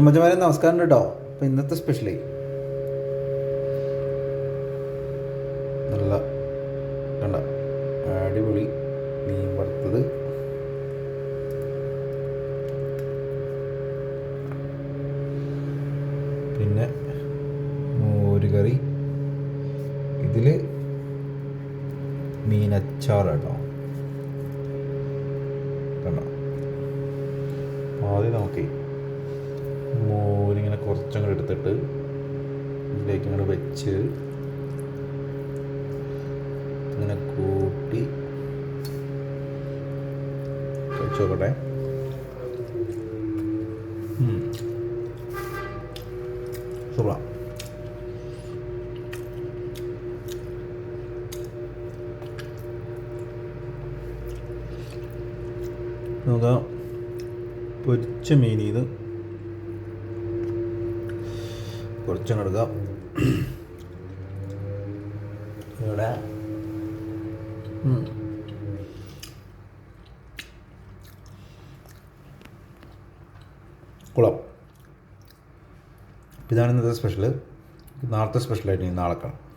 അമ്മച്ചമാരെ നമസ്കാരം കേട്ടോ അപ്പോൾ ഇന്നത്തെ സ്പെഷ്യലി നല്ല കണ്ട അടിപൊളി മീൻ വറുത്തത്. പിന്നെ മോര് കറി. ഇതിൽ മീനച്ചാർ കേട്ടോ കണ്ടോ? ആദ്യം നമുക്ക് കുറച്ചങ്ങോട്ട് എടുത്തിട്ട് ഇതിലേക്ക് ഇങ്ങനെ വെച്ച് ഇങ്ങനെ കൂട്ടി വെച്ച് നോക്കട്ടെ. പൊരിച്ച മീൻ ഇത് കുറച്ചങ്ങ് എടുക്കാം. ഇവിടെ. കുളം ഇതാണ് ഇന്നത്തെ സ്പെഷ്യൽ നാളത്തെ സ്പെഷ്യലായിട്ട് നാളെ കാണാം.